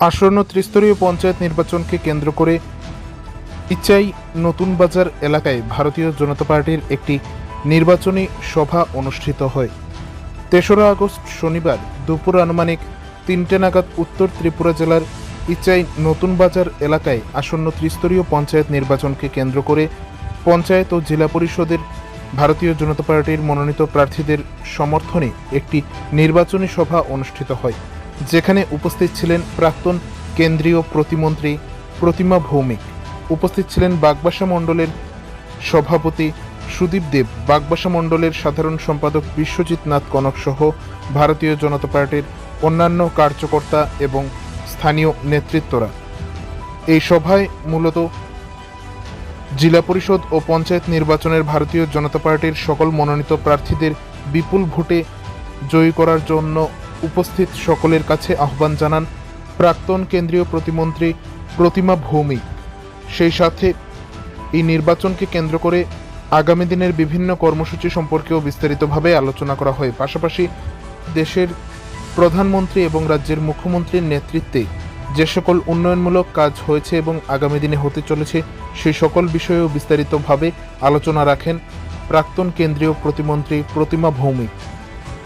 আসন্ন ত্রিস্তরীয় পঞ্চায়েত নির্বাচনকে কেন্দ্র করে ইচাই নতুন বাজার এলাকায় ভারতীয় জনতা পার্টির একটি নির্বাচনী সভা অনুষ্ঠিত হয়। তেসরা আগস্ট শনিবার দুপুর আনুমানিক তিনটে নাগাদ উত্তর ত্রিপুরা জেলার ইচাই নতুন বাজার এলাকায় আসন্ন ত্রিস্তরীয় পঞ্চায়েত নির্বাচনকে কেন্দ্র করে পঞ্চায়েত ও জেলা পরিষদের ভারতীয় জনতা পার্টির মনোনীত প্রার্থীদের সমর্থনে একটি নির্বাচনী সভা অনুষ্ঠিত হয়। যেখানে উপস্থিত ছিলেন প্রাক্তন কেন্দ্রীয় প্রতিমন্ত্রী প্রতিমা ভৌমিক। উপস্থিত ছিলেন বাগবাসা মণ্ডলের সভাপতি সুদীপ দেব, বাগবাসা মণ্ডলের সাধারণ সম্পাদক বিশ্বজিৎ নাথ কনক সহ ভারতীয় জনতা পার্টির অন্যান্য কার্যকর্তা এবং স্থানীয় নেতৃত্বরা। এই সভায় মূলত জেলা পরিষদ ও পঞ্চায়েত নির্বাচনের ভারতীয় জনতা পার্টির সকল মনোনীত প্রার্থীদের বিপুল ভোটে জয়ী করার জন্য উপস্থিত সকলের কাছে আহ্বান জানান প্রাক্তন কেন্দ্রীয় প্রতিমন্ত্রী প্রতিমা ভৌমিক। সেই সাথে এই নির্বাচনকে কেন্দ্র করে আগামী দিনের বিভিন্ন কর্মসূচি সম্পর্কেও বিস্তারিতভাবে আলোচনা করা হয়। পাশাপাশি দেশের প্রধানমন্ত্রী এবং রাজ্যের মুখ্যমন্ত্রীর নেতৃত্বে যে সকল উন্নয়নমূলক কাজ হয়েছে এবং আগামী দিনে হতে চলেছে, সেই সকল বিষয়েও বিস্তারিতভাবে আলোচনা রাখেন প্রাক্তন কেন্দ্রীয় প্রতিমন্ত্রী প্রতিমা ভৌমিক।